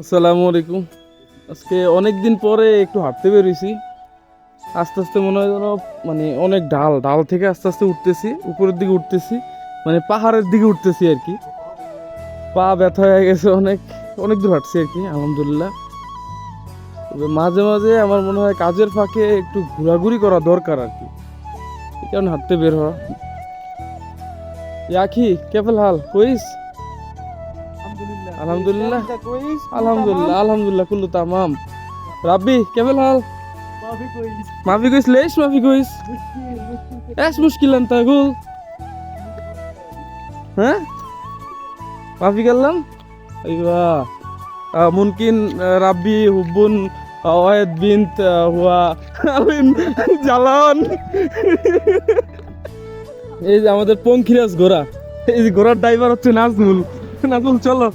আসসালামু আলাইকুম। আজকে অনেক দিন পরে একটু হাঁটতে বেরিয়েছি আস্তে আস্তে মনে হয় যেন মানে অনেক ডাল ডাল থেকে আস্তে আস্তে উঠতেছি, উপরের দিকে উঠতেছি মানে পাহাড়ের দিকে উঠতেছি আর কি। পা ব্যথা হয়ে গেছে অনেক অনেক দূর হাঁটছি আর কি, আলহামদুলিল্লাহ। তবে মাঝে মাঝে আমার মনে হয় কাজের ফাঁকে একটু ঘোরাঘুরি করা দরকার আর কি। কারণে হাঁটতে বের হওয়া। ইয়াকি কেবল হাল, কইস? আলহামদুলিল্লাহ। আলহামদুলিল্লাহ আলহামদুলিল্লাহ কুল্লু তামাম। রাব্বি কেমন হাল? মাফি কইস লেস মাফি কইস এস মুশকিল আনতা গুল। হ্যাঁ? মাফি করলাম? আইবা। মুমকিন রাব্বি হুবুন ওয়াহেদ বিনত হুয়া আলিন জালান। এই যে আমাদের পঙ্খিরাজ ঘোড়া। এই যে ঘোড়ার ড্রাইভার হচ্ছে নাজমুল। নাজমুল চলো।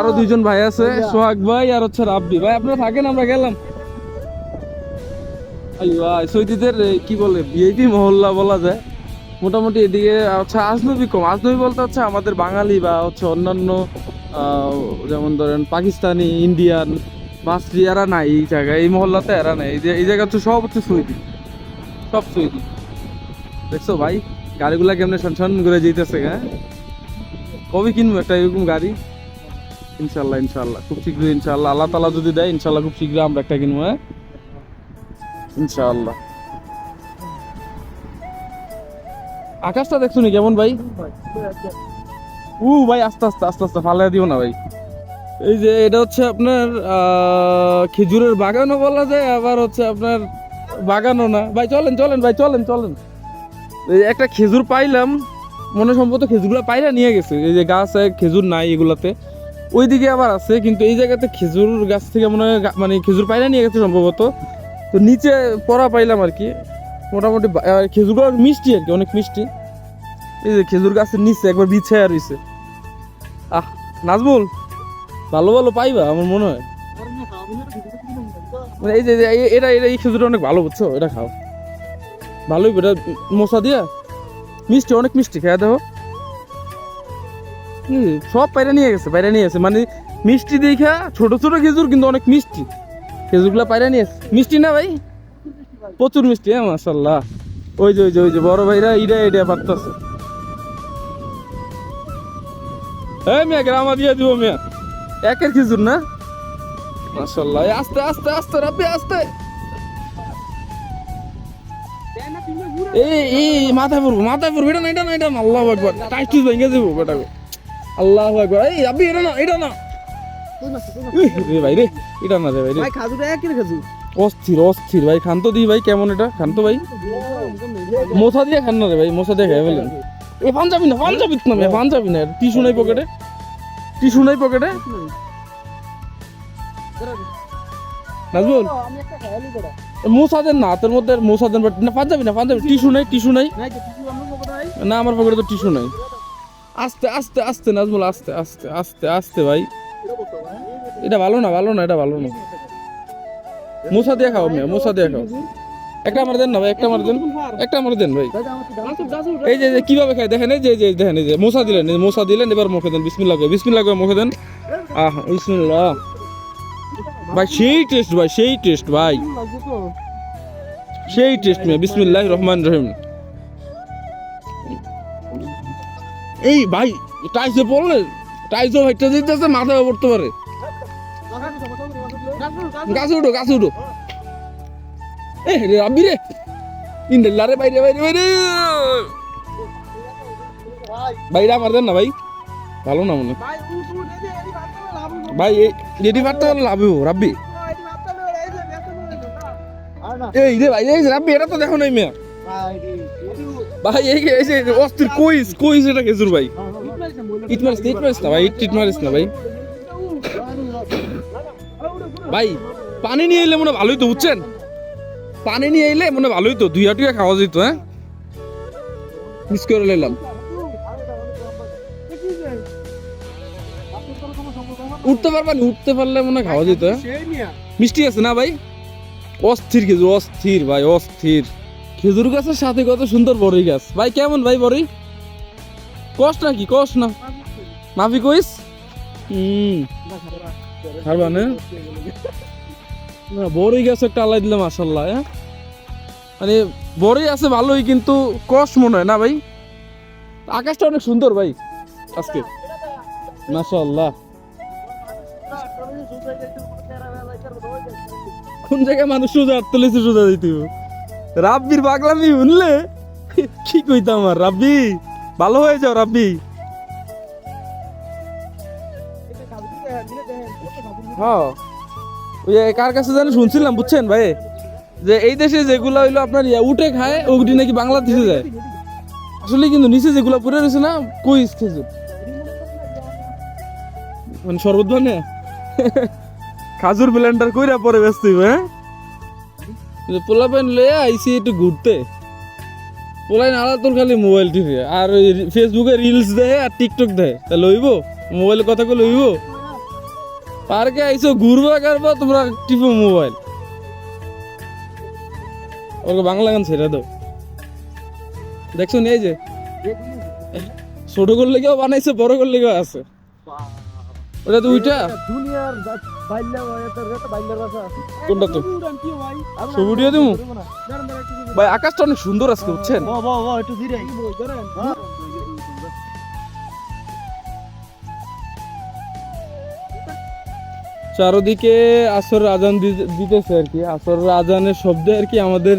আরও দুইজন ভাই আছে, সোহাগ ভাই আর হচ্ছে রাব্বি। ভাই, আপনারা থাকেন, আমরা গেলাম। আইয়া কি বলে, ভিআইপি মহল্লা বলা যায়। মোটামুটি এদিকে হচ্ছে আজনবী কম। আজনবী বলতে হচ্ছে আমাদের বাঙালি বা হচ্ছে অন্যান্য যেমন ধরেন পাকিস্তানি, ইন্ডিয়ান মাসরি এরা নাই এই জায়গায়, এই মহল্লাতে এরা নাই। এই যে এই জায়গা হচ্ছে সব হচ্ছে সৌদি সব সৌদি দেখছ ভাই? গাড়িগুলা কেমনে ছন করে যেতেছে হ্যাঁ? কবে কিনবো একটা এরকম গাড়ি? ইনশাল্লাহ ইনশাল্লাহ। খুব শীঘ্রই ইনশাল্লাহ। আল্লাহ তালা যদি দেয়, ইনশাল্লাহ খুব শীঘ্রই আমরা একটা কিনবো হ্যাঁ? ইনশাআল্লাহ আকাশটা দেখছ নি কেমন ভাই? উ, ভাই, আস্তে আস্তে আস্তে আস্তে ফালাই দিও না ভাই। এই যে এটা হচ্ছে আপনার খেজুরের বাগানও বলা যায়, আবার হচ্ছে আপনার বাগানও না। ভাই, চলেন চলেন, ভাই, চলেন চলেন। এই একটা খেজুর পাইলাম, মনে সম্ভবত খেজুরগুলো পাইলা নিয়ে গেছে। এই যে গাছ খেজুর নাই এগুলাতে। ওইদিকে আবার আছে, কিন্তু এই জায়গাতে খেজুর গাছ থেকে মনে হয় মানে খেজুর পাইলা নিয়ে গেছে সম্ভবত। তো নিচে পড়া পাইলাম আর কি। মোটামুটি খেজুরগুলো মিষ্টি আর কি, অনেক মিষ্টি। এই যে খেজুর গাছের নিচে একবার বিছায় রইছে। আহ, নাজমুল? ভালো ভালো পাইবা, আমার মনে হয়। মানে এই যে এটা এটা, এই খেজুরটা অনেক ভালো, বুঝছ? এটা খাও। ভালোই, এটা মশা দিয়া। মিষ্টি, অনেক মিষ্টি, খেয়ে দেখো। সব পায়রা নিয়ে গেছে, পায়রা নিয়ে গেছে। মানে মিষ্টি দেখা, ছোট ছোট খেজুর, কিন্তু অনেক মিষ্টি। খেজুরগুলো পায়রা নিয়ে এসছে। মিষ্টি না ভাই? প্রচুর মিষ্টি হ্যাঁ মাসাল্লাহ ওই যে ওই যে ওই যে, বড় ভাইরা ইটা এটা পারতেছে। হ্যাঁ মিয়া, গ্রামা দিয়ে দিব মিয়া। একের খেজুর না? মাসাল্লাহ এই আস্তে আস্তে আস্তে রাব্বি আস্তে। এই এই মাথায় পড়ব মাথায় পড়ব এটা না এটা না এটা না আল্লাহ একবার টাইট টুস ভেঙে দেবো বেটাকে। আল্লাহ একবার এই রাব্বি এটা না এটা না। রে ভাই রে এটা না রে ভাই রে। ভাই খাজুর একই খাজুর। অস্থির অস্থির ভাই খান তো দিই ভাই কেমন এটা? খান তো ভাই। মোছা দিয়ে খান না রে ভাই মোছা দিয়ে খাই ফেলেন। এ পাঞ্জাবি না পাঞ্জাবি না মেয়ে পাঞ্জাবি না টিস্যু নাই পকেটে। টিস্যু নাই পকেটে? নাজবুল দেন না হাতের মধ্যে মোছা দেন না পাঞ্জাবি না পাঞ্জাবি। টিস্যু নাই টিস্যু নাই। না আমার পকেটে তো টিস্যু নাই। আস্তে আস্তে আস্তে নাজমুল আস্তে আস্তে আস্তে আস্তে ভাই। এটা ভালো না ভালো না এটা ভালো না। মোছা দিয়ে খাও মেয়ে মোছা দিয়ে খাও। একটা আমার দেন না ভাই, একটা আমার দেন, একটা আমার দেন ভাই। এই যে যে, কীভাবে খায়? দেখেন, এই যে যে, দেখেন, এই যে, মোসা দিলেন মোসা দিলেন, এবার মুখে দেন, বিসমিল্লাহ করে বিসমিল্লাহ করে মুখে দেন। আহ, বিসমিল্লাহ। ভাই, সেই টেস্ট ভাই, সেই টেস্ট ভাই। সেই টেস্ট মেয়ে, বিসমিল্লাহ রহমান রহিম। এই ভাই টাইসে পড়লে টাইসও ভাইটা দিতেছে মাথায় পড়তে পারে। গাছে উঠো গাছে উঠো। এ রে আব্বি রে ইন্ডেল্লা রে বাইরে বাইরে বাইরে বাইরে আমার দেন না ভাই ভালো না মনে হয়। ভাই রেডি পারতে পারলে লাভ রাব্বি এই ভাতটা লয়ে এই যে ব্যস্ত করে দাও আর না এই রে ভাই এই রাব্বি এটা তো দেখো নাই মেয়া ভাই এই যে অস্থির কইস কইস এটা খেজুর ভাই ইট মারিস না, ইট মারিস না ভাই ইট মারিস না ভাই ভাই পানি নিয়ে এলে মনে ভালোই তো বুঝছেন পানি নিয়ে এলে মনে ভালোই তো দুই হাটিয়া খাওয়া যেত হ্যাঁ? মিস করে নিলাম। উঠতে পারবা না উঠতে পারলে মনে খাওয়া যেত হ্যাঁ? মিষ্টি আছে না ভাই? অস্থির খেজুর অস্থির ভাই অস্থির। খেজুর গাছের সাথে কত সুন্দর বড়ই গাছ। ভাই কেমন ভাই বড়ই? কষ নাকি? কষ না? মাফি কইস হুম। খারবা না। না? বড়ই গাছ, একটা আলাই দিলাম মাসাল্লাহ হ্যাঁ? মানে বড়ই আছে, ভালোই, কিন্তু কষ মনে হয়, না ভাই? আকাশটা অনেক সুন্দর ভাই, আজকে। মাশাল্লাহ কোন জায়গায় মানুষ সোজা আটতলেছে, সোজা দিতে রাব্বির পাগলামি শুনলে? কি কইতাম আর রাব্বি? ভালো হয়ে যাও, রাব্বি। হ্যাঁ। কার কাছে জানি শুনছিলাম, বুঝছেন ভাই? যে এই দেশে যেগুলো হইল আপনার ইয়া উঠে খায়, ওগুলি নাকি বাংলাদেশে যায়। আসলে কিন্তু নিচে যেগুলো পড়ে রয়েছে না কইস খেজুর? মানে শরবত মানে খাজুর ব্লেন্ডার কইরা পরে ব্যস্ত হ্যাঁ? পোলা প্যান লয়ে আইসি একটু ঘুরতে। পোলাই নালা তোর খালি মোবাইল টিপে, আর ফেসবুকে রিলস দেয় আর টিকটক দেয়। তা লইব? মোবাইলে কথা কই লইব? পার্কে আইসো ঘুরবা কারবা তোমরা টিপো মোবাইল। ওকে বাংলা গান ছেড়ে দাও। দেখছ এই যে? ছোট করলে কেউ বানাইছে বড় করলে কেউ আছে। ওটা তো দুনিয়ার ভাষা কোনটা তো? ছবিটিও দিমু? ভাই আকাশটা অনেক সুন্দর আজকে বুঝছেন? বাহ বাহ বাহ একটু ধীরে চারদিকে আসর আজান দিতেছে আর কি। আসর আজানের শব্দে আর কি আমাদের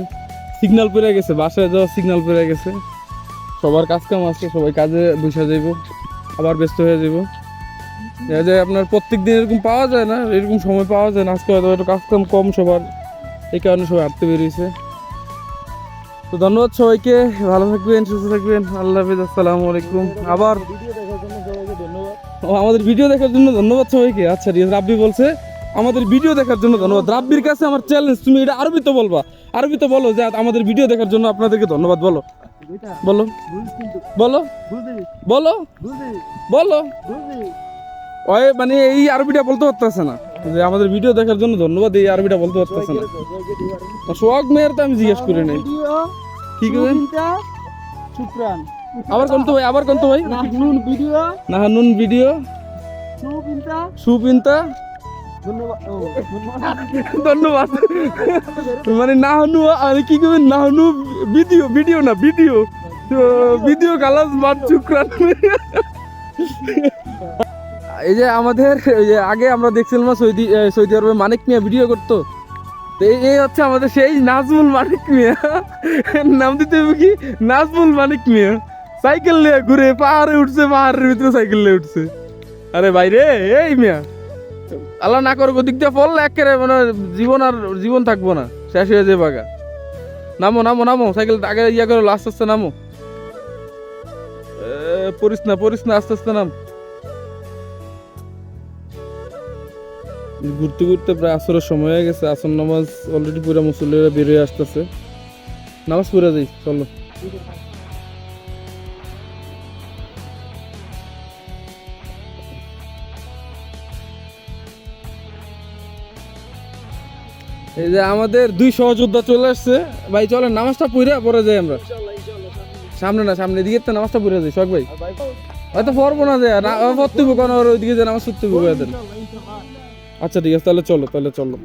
সিগনাল পেরে গেছে, বাসায় যাওয়ার সিগনাল পেরে গেছে। সবার কাজ কাম আছে, সবাই কাজে বসে যাইব, আবার ব্যস্ত হয়ে যাব দেখা যায় আপনার প্রত্যেক দিন এরকম পাওয়া যায় না? এরকম সময় পাওয়া যায় না? আজকে হয়তো একটু কাজ কাম কম সবার, এই কারণে সবাই হাঁটতে বেরিয়েছে। তো ধন্যবাদ সবাইকে, ভালো থাকবেন, সুস্থ থাকবেন। আল্লাহ হাফিজ, আসসালামু আলাইকুম। আবার আমাদের ভিডিও দেখার জন্য ধন্যবাদ সবাইকে। আচ্ছা রিয়াজ রাব্বি বলছে আমাদের ভিডিও দেখার জন্য ধন্যবাদ। রাব্বির কাছে আমার চ্যালেঞ্জ তুমি এটা আরবিতে বলবা। আরবিতে বলো যে আমাদের ভিডিও দেখার জন্য আপনাদেরকে ধন্যবাদ বলো। বলো। বলো। বলো। বলো। ওই মানে এই আরবিটা বলতে পারতেছে না। যে আমাদের ভিডিও দেখার জন্য ধন্যবাদ এই আরবিটা বলতে পারতেছে না। সোহাগ মেয়ের তো আমি জিজ্ঞেস করি নাই। ভিডিও কি করবেন শুক্রান আবার কোন তো ভাই আবার কোন তো ভাই? নাহনুন ভিডিও। না নুন ভিডিও। সুচিন্তা সুপিন্তা। ধন্যবাদ। মানে না হনু আর কি করবেন? না হনু ভিডিও ভিডিও না ভিডিও। ভিডিও কালাস বাদ শুক্রান এই যে আমাদের এই আগে আমরা দেখছিলাম না সৌদি সৌদি আরবে মানিক মিয়া ভিডিও করতো। তো এই- এই হচ্ছে আমাদের সেই নাজমুল মানিক মিয়া। নাম দিতে হবে কি? নাজমুল মানিক মিয়া। সাইকেল নিয়ে ঘুরে পাহাড়ে উঠছে, পাহাড়ের ভিতরে সাইকেল নিয়ে উঠছে। আরে বাইরে, এই মিয়া। আল্লাহ না করো দিক দিয়ে পড়লে একেবারে মানে জীবন আর জীবন থাকব না। শেষ হয়ে যাবে বাগা। নামো নামো নামো, সাইকেল আগে ইয়া করো আস্তে আস্তে নামো। পড়িস না পড়িস না, আস্তে আস্তে নাম। ঘুরতে ঘুরতে প্রায় আসরের সময় হয়ে গেছে, আসর নামাজ অলরেডি পুরো মুসল্লিরা বেরিয়ে আসতেছে। নামাজ পড়ে যাই, চলো। এই যে আমাদের দুই সহযোদ্ধা চলে আসছে। ভাই, চলেন, নামাজটা পড়ে পরে যাই আমরা। সামনে না, সামনে দিকে তো নামাজটা পুরে যাই শখ ভাই। হয়তো পড়ব না যে পড়তে কোনো ওইদিকে যে নামাজ পড়তে আচ্ছা ঠিক আছে, তাহলে চলো তাহলে চলো।